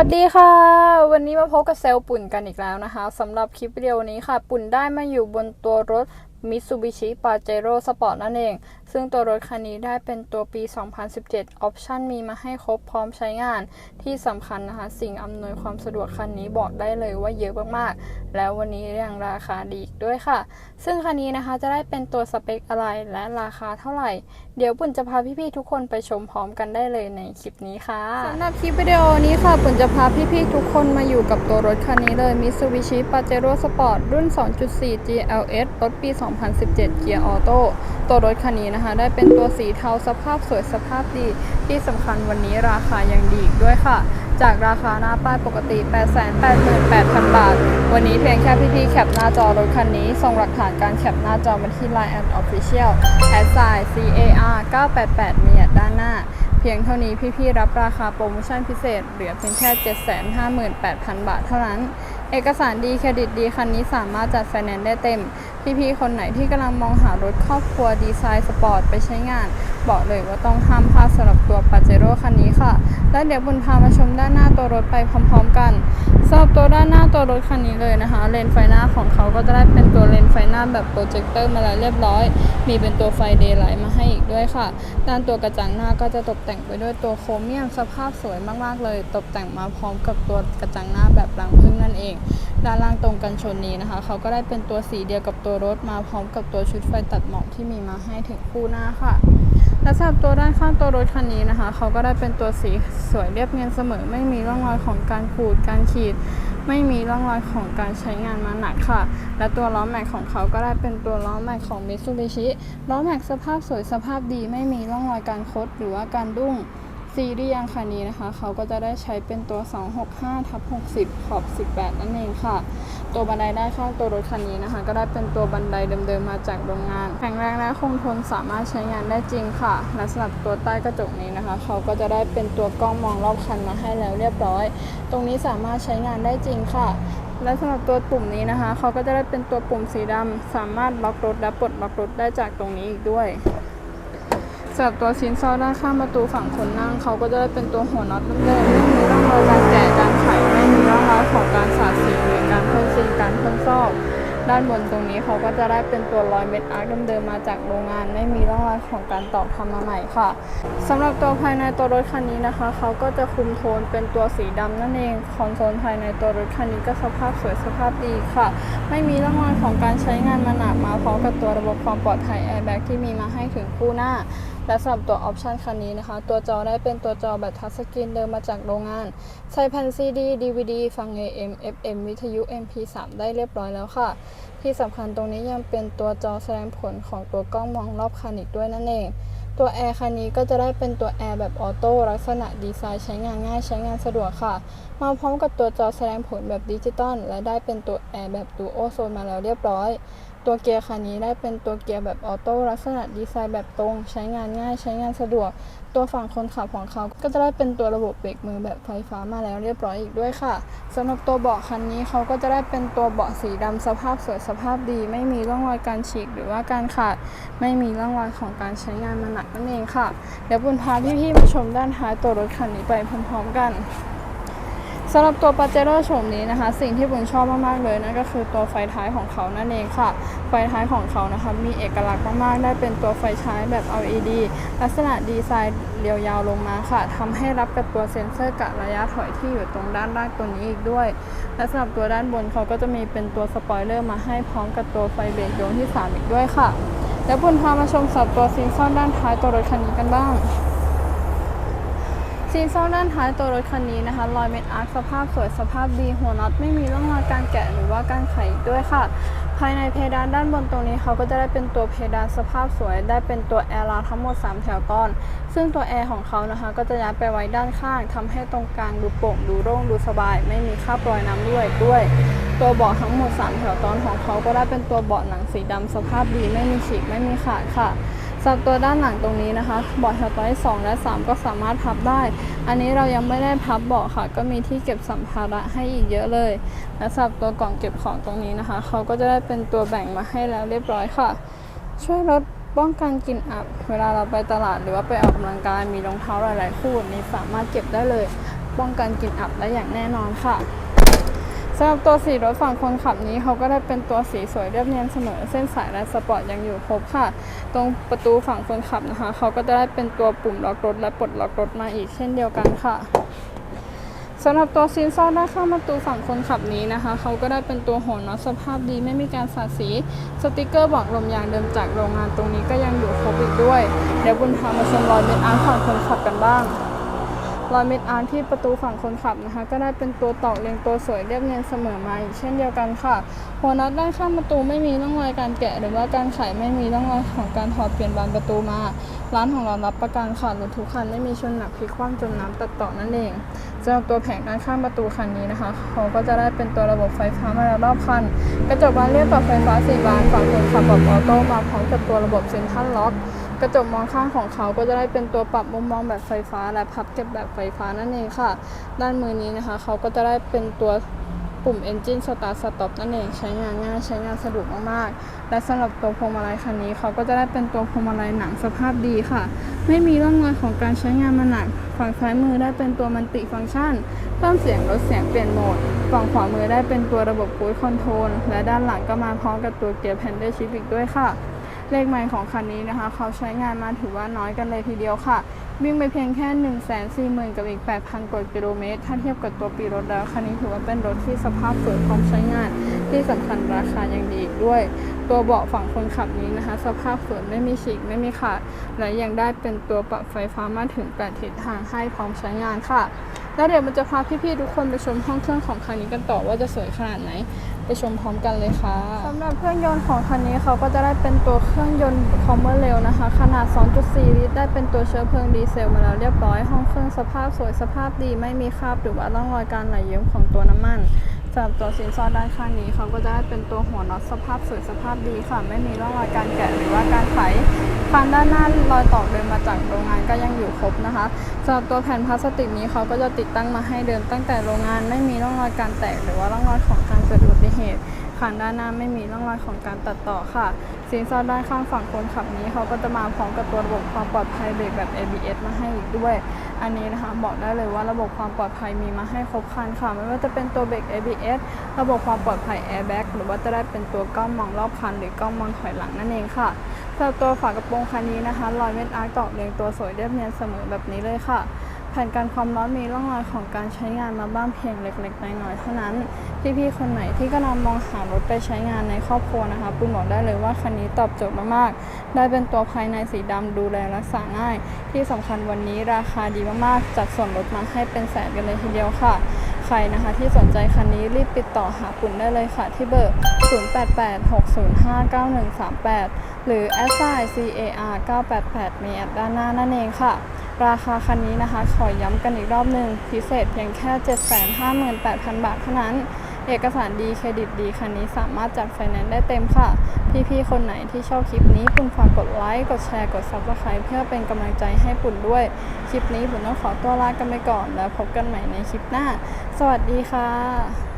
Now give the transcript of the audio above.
วัสดีค่ะ วันนี้มาพบกับเซลล์ปุ่นกันอีกแล้วนะคะสำหรับคลิปวิดีโอนี้ค่ะ ปุ่นได้มาอยู่บนตัวรถ Mitsubishi Pajero Sport นั่นเอง ซึ่งตัวรถคันนี้ได้เป็นตัวปี 2017 ออปชันมีมาให้ครบพร้อมใช้งาน ที่สำคัญนะคะ สิ่งอำนวยความสะดวกคันนี้บอกได้เลยว่าเยอะมากๆ แล้ววันนี้ยังราคาดีอีกด้วยค่ะ ซึ่งคันนี้นะคะจะได้เป็นตัวสเปคอะไรและราคาเท่าไหร่ เดี๋ยวปุ่นจะพาพี่ๆทุกคนไปชมพร้อมกันได้เลยในคลิปนี้ค่ะสำหรับคลิปวิดีโอนี้ค่ะปุ่นจะพาพี่ๆทุกคนมาอยู่กับตัวรถคันนี้เลย Mitsubishi Pajero Sport รุ่น 2.4 GLS รถปี 2 2017 เกียร์ออโต้ตัวรถคันนี้นะคะ ได้เป็นตัวสีเทาสภาพสวยสภาพดี ที่สำคัญวันนี้ราคายังดีอีกด้วยค่ะ จากราคาหน้าป้ายปกติ 888,000 บาท วันนี้เพียงแค่พี่ๆแคปหน้าจอรถคันนี้ ส่งหลักฐานการแคปหน้าจอมาที่ Line and Official a s i CAR 988มีด้านหน้าเพียงเท่านี้พี่ๆรับราคาโปรโมชั่นพิเศษ เหลือเพียงแค่ 758,000 บาทเท่านั้น เอกสารดีเครดิตดีคันนี้สามารถจัดไฟแนนซ์ได้เต็ม พี่ๆคนไหนที่กำลังมองหารถครอบครัวดีไซน์สปอร์ตไปใช้งาน บอกเลยว่าต้องห้ามพลาดสำหรับตัวปาเจโร่คันนี้ค่ะ และเดี๋ยวบุญพามาชมด้านหน้าตัวรถไปพร้อมๆกันสำหรับตัวด้านหน้าตัวรถคันนี้เลยนะคะ เลนไฟหน้าของเขาก็จะได้เป็นตัวเลนไฟหน้าแบบโปรเจคเตอร์มาแล้วเรียบร้อย มีเป็นตัวไฟเดย์ไลท์มาให้อีกด้วยค่ะ ด้านตัวกระจังหน้าก็จะตกแต่งไปด้วยตัวโครเมียมสภาพสวยมากๆเลย ตกแต่งมาพร้อมกับตัวกระจังหน้าแบบรังผึ้งนั่นเองด้านล่างตรงกันชนนี้นะคะเขาก็ได้เป็นตัวสีเดียวกับตัวรถมาพร้อมกับตัวชุดไฟตัดหมอกที่มีมาให้ถึงคู่หน้าค่ะและสำหรับตัวด้านข้างตัวรถคันนี้นะคะเขาก็ได้เป็นตัวสีสวยเรียบเนียนเสมอ ไม่มีร่องรอยของการขูดการขีด ไม่มีร่องรอยของการใช้งานมาหนักค่ะ และตัวล้อแม็กของเขาก็ได้เป็นตัวล้อแม็กของ Mitsubishi ล้อแม็กสภาพสวยสภาพดี ไม่มีร่องรอยการคดหรือว่าการดุ้ง ซีรีส์ยางคันนี้นะคะ เขาก็จะได้ใช้เป็นตัว 265ทับ60 ขอบ 18 นั่นเองค่ะ ตัวบันไดได้ข้างตัวรถคันนี้นะคะ ก็ได้เป็นตัวบันไดเดิมๆมาจากโรงงาน แข็งแรงและคงทนสามารถใช้งานได้จริงค่ะ และสำหรับตัวใต้กระจกนี้นะคะ เขาก็จะได้เป็นตัวกล้องมองรอบคันมาให้แล้วเรียบร้อย ตรงนี้สามารถใช้งานได้จริงค่ะและสำหรับตัวปุ่มนี้นะคะ เขาก็จะได้เป็นตัวปุ่มสีดำสามารถล็อกรถและปลดล็อกรถได้จากตรงนี้อีกด้วย สำหรับตัวชิ้นซอด้านข้างประตูฝั่งคนนั่งเขาก็จะได้เป็นตัวหัวน็อตเดิมไม่มีร่องรอยการแกะการไขไม่มีร่องรอยของการสาดสีหรือการพ่นสีการพ่นซอกด้านบนตรงนี้เขาก็จะได้เป็นตัวรอยเม็ดอาร์คเดิมๆมาจากโรงงาน ไม่มีร่องรอยของการตอกทำมาใหม่ค่ะสำหรับตัวภายในตัวรถคันนี้นะคะ เขาก็จะคุมโทนเป็นตัวสีดำนั่นเองคอนโซลภายในตัวรถคันนี้ก็สภาพสวยสภาพดีค่ะ ไม่มีร่องรอยของการใช้งานมาหนักมาพร้อมกับตัวระบบความปลอดภัยแอร์แบ็กที่มีมาให้ถึงคู่หน้า และสำหรับตัวออปชันคันนี้นะคะ ตัวจอได้เป็นตัวจอแบบทัชสกรีนเดิมมาจากโรงงาน ใช้แผ่นซีดี DVD ฟัง AM FM วิทยุ MP3 ได้เรียบร้อยแล้วค่ะ ที่สำคัญตรงนี้ยังเป็นตัวจอแสดงผลของตัวกล้องมองรอบคันอีกด้วยนั่นเองตัวแอร์คันนี้ก็จะได้เป็นตัวแอร์แบบออโต้ลักษณะดีไซน์ใช้งานง่ายใช้งานสะดวกค่ะ มาพร้อมกับตัวจอแสดงผลแบบดิจิตอลและได้เป็นตัวแอร์แบบดูโอโซนมาแล้วเรียบร้อย ตัวเกียร์คันนี้ได้เป็นตัวเกียร์แบบออโต้ลักษณะดีไซน์แบบตรง ใช้งานง่าย ใช้งานสะดวก ตัวฝั่งคนขับของเขา ก็จะได้เป็นตัวระบบเบรกมือแบบไฟฟ้ามาแล้วเรียบร้อยอีกด้วยค่ะสำหรับตัวเบาะคันนี้เขาก็จะได้เป็นตัวเบาะสีดำสภาพสวยสภาพดี ไม่มีร่องรอยการฉีกหรือว่าการขาด ไม่มีร่องรอยของการใช้งานมาหนักนั่นเองค่ะ เดี๋ยวบุญพาพี่ๆมาชมด้านท้ายตัวรถคันนี้ไปพร้อมๆกัน สำหรับตัวปาเจโร่โฉมนี้นะคะ สิ่งที่บุญชอบมากๆเลยนั่นก็คือตัวไฟท้ายของเขานั่นเองค่ะ ไฟท้ายของเขานะคะมีเอกลักษณ์มากๆ ได้เป็นตัวไฟฉายแบบ LED ลักษณะดีไซน์เรียวยาวลงมาค่ะทำให้รับกับตัวเซ็นเซอร์กะระยะถอยที่อยู่ตรงด้านล่างตัวนี้อีกด้วย และสำหรับตัวด้านบนเขาก็จะมีเป็นตัวสปอยเลอร์มาให้พร้อมกับตัวไฟเบรกดวงที่ 3 อีกด้วยค่ะ แล้วบุญพามาชมสับตัวซีนซ่อนด้านท้ายตัวรถคันนี้กันบ้าง ซีนซ่อนด้านท้ายตัวรถคันนี้นะคะรอยเม็ดอาร์คสภาพสวยสภาพดีหัวน็อตไม่มีร่องรอยการแกะหรือว่าการไขด้วยค่ะ ภายในเพดานด้านบนตรงนี้เขาก็จะได้เป็นตัวเพดานสภาพสวย ได้เป็นตัวแอร์ราทั้งหมด 3 แถวตอน ซึ่งตัวแอร์ของเขานะคะก็จะย้ายไปไว้ด้านข้างทำให้ตรงกลางดูโปร่งดูโล่งดูสบาย ไม่มีคราบรอยน้ำด้วยด้วย ตัวเบาะทั้งหมด 3 แถวตอนของเขาก็ได้เป็นตัวเบาะหนังสีดำสภาพดีไม่มีฉีกไม่มีขาดค่ะ สำหรับตัวด้านหลังตรงนี้นะคะเบาะแถวตอนที่2และ 3 ก็สามารถพับได้ อันนี้เรายังไม่ได้พับเบาะค่ะ ก็มีที่เก็บสัมภาระให้อีกเยอะเลย และสำหรับตัวกล่องเก็บของตรงนี้นะคะ เขาก็จะได้เป็นตัวแบ่งมาให้แล้วเรียบร้อยค่ะ ช่วยลดป้องกันกลิ่นอับ เวลาเราไปตลาดหรือว่าไปออกกำลังกายมีรองเท้าหลาย ๆ คู่นี้สามารถเก็บได้เลย ป้องกันกลิ่นอับได้อย่างแน่นอนค่ะ สำหรับตัวสีรถฝั่งคนขับนี้เขาก็ได้เป็นตัวสีสวยเรียบเนียนเสมอเส้นสายและสปอร์ตยังอยู่ครบค่ะ ตรงประตูฝั่งคนขับนะคะเขาก็จะได้เป็นตัวปุ่มล็อกรถและปลดล็อกรถมาอีกเช่นเดียวกันค่ะสำหรับตัวซีนซ่อนด้านข้างประตูฝั่งคนขับนี้นะคะเขาก็ได้เป็นตัวหัวน็อตสภาพดีไม่มีการสาดสี สติกเกอร์บอกลมยางเดิมจากโรงงานตรงนี้ก็ยังอยู่ครบอีกด้วย เดี๋ยวบุญพามาชมรอยเม็ดอาร์ฝั่งคนขับกันบ้าง รอยเม็ดอาร์ตที่ประตูฝั่งคนขับนะคะ ก็ได้เป็นตัวตอกเรียงตัวสวยเรียบเนียนเสมอมาอีกเช่นเดียวกันค่ะ หัวน็อตด้านข้างประตูไม่มีร่องรอยการแกะ หรือว่าการไขไม่มีร่องรอยของการถอดเปลี่ยนบานประตูมา ร้านของเรารับประกันค่ะรถทุกคันไม่มีชนหนักพลิกคว่ำจมน้ำตัดต่อนั่นเองสำหรับตัวแผงด้านข้างประตูคันนี้นะคะเขาก็จะได้เป็นตัวระบบไฟฟ้ามาแล้วรอบคัน กระจกบานเรียบปรับไฟฟ้าสี่บานฝั่งคนขับปรับออโต้มาพร้อมกับตัวระบบเซ็นทรัลล็อก กระจกมองข้างของเขาก็จะได้เป็นตัวปรับมุมมองแบบไฟฟ้า และพับเก็บแบบไฟฟ้านั่นเองค่ะ ด้านมือนี้นะคะ เขาก็จะได้เป็นตัวปุ่ม Engine Start Stop นั่นเองใช้งานง่ายใช้งานสะดวกมากๆ และสำหรับตัวพวงมาลัยคันนี้ เขาก็จะได้เป็นตัวพวงมาลัยหนังสภาพดีค่ะ ไม่มีร่องรอยของการใช้งานมาหนัก ฝั่งซ้ายมือได้เป็นตัวมันติฟังก์ชันเพิ่มเสียงลดเสียงเปลี่ยนโหมด ฝั่งขวามือได้เป็นตัวระบบคูดคอนโทรลและด้านหลังก็มาพร้อมกับตัวเกียร์แพนเดอร์ชิพอีกด้วยค่ะ เลขไมล์ของคันนี้นะคะ เขาใช้งานมาถือว่าน้อยกันเลยทีเดียวค่ะ วิ่งไปเพียงแค่ 1 4 0 0 0 0 กับอีก 8,000กว่ากิโลเมตร ถ้าเทียบกับตัวปีรถแล้ว คันนี้ถือว่าเป็นรถที่สภาพสวยพร้อมใช้งาน ที่สำคัญราคายังดีอีกด้วย ตัวเบาะฝั่งคนขับนี้นะคะ สภาพสวยไม่มีฉีกไม่มีขาด และยังได้เป็นตัวปรับไฟฟ้ามาถึง8ทิศทางให้พร้อมใช้งานค่ะ แล้วเดี๋ยวมันจะพาพี่ๆทุกคนไปชมห้องเครื่องของคันนี้กันต่อว่าจะสวยขนาดไหน ไปชมพร้อมกันเลยค่ะสำหรับเครื่องยนต์ของคันนี้เขาก็จะได้เป็นตัวเครื่องยนต์คอมเมอร์เรลนะคะ ขนาด 2.4 ลิตร ได้เป็นตัวเชื้อเพลิงดีเซลมาแล้วเรียบร้อย ห้องเครื่องสภาพสวยสภาพดีไม่มีคราบหรือว่าร่องรอยการไหลเยิ้มของตัวน้ำมัน สำหรับตัวสินซอดด้านข้างนี้เขาก็จะได้เป็นตัวหัวน็อตสภาพสวยสภาพดีค่ะ ไม่มีร่องรอยการแกะหรือว่าการไขฟันด้านหน้ารอยต่อเดินมาจากโรงงานก็ยังอยู่ครบนะคะสำหรับตัวแผ่นพลาสติกนี้เขาก็จะติดตั้งมาให้เดิมตั้งแต่โรงงานไม่มีร่องรอยการแตกหรือว่าร่องรอยของการเกิดอุบัติเหตุ ขางด้านหน้าไม่มีร่องรอยของการตัดต่อค่ะสินซอดด้านข้างฝั่งคนขับนี้เขาก็จะมาพร้อมกับตัวระบบความปลอดภัยเบรกแบบ ABS มาให้อีกด้วย อันนี้นะคะบอกได้เลยว่าระบบความปลอดภัยมีมาให้ครบครันค่ะ ไม่ว่าจะเป็นตัวเบรก ABS ระบบความปลอดภัย Airbag หรือว่าจะได้เป็นตัวกล้องมองรอบคัน หรือกล้องมองถอยหลังนั่นเองค่ะสำหรับตัวฝากระโปรงคันนี้นะคะรอยเม็ดอาร์ตตอกเรียงตัวสวยเรียบเนียนเสมอแบบนี้เลยค่ะ ผ่นกันความร้อนมีร่องรอยของการใช้งานมาบ้างเพียงเล็กๆน้อยๆเท่านั้น พี่ๆคนไหนที่กำลังมองหารถไปใช้งานในครอบครัวนะคะปุณบอกได้เลยว่าคันนี้ตอบโจทย์มากๆ ได้เป็นตัวภายในสีดำดูแลรักษาง่าย ที่สำคัญวันนี้ราคาดีมากๆจัดส่วนลดมาให้เป็นแสนกันเลยทีเดียวค่ะ ใครนะคะที่สนใจคันนี้รีบติดต่อหาปุ่นได้เลยค่ะ ที่เบอร์ 0886059138 หรือ s i car 988มีแอดด้านหน้านั่นเองค่ะ ราคาคันนี้นะคะขอย้ำกันอีกรอบหนึ่งพิเศษเพียงแค่ 758,000 บาทเท่านั้น เอกสารดีเครดิตดีคันนี้สามารถจัดไฟแนนซ์ได้เต็มค่ะ พี่ๆ คนไหนที่ชอบคลิปนี้ปุ่นฝากกดไลค์กดแชร์กด Subscribe เพื่อเป็นกำลังใจให้ปุ่นด้วย คลิปนี้ปุ่นต้องขอตัวลากันไปก่อน แล้วพบกันใหม่ในคลิปหน้า สวัสดีค่ะ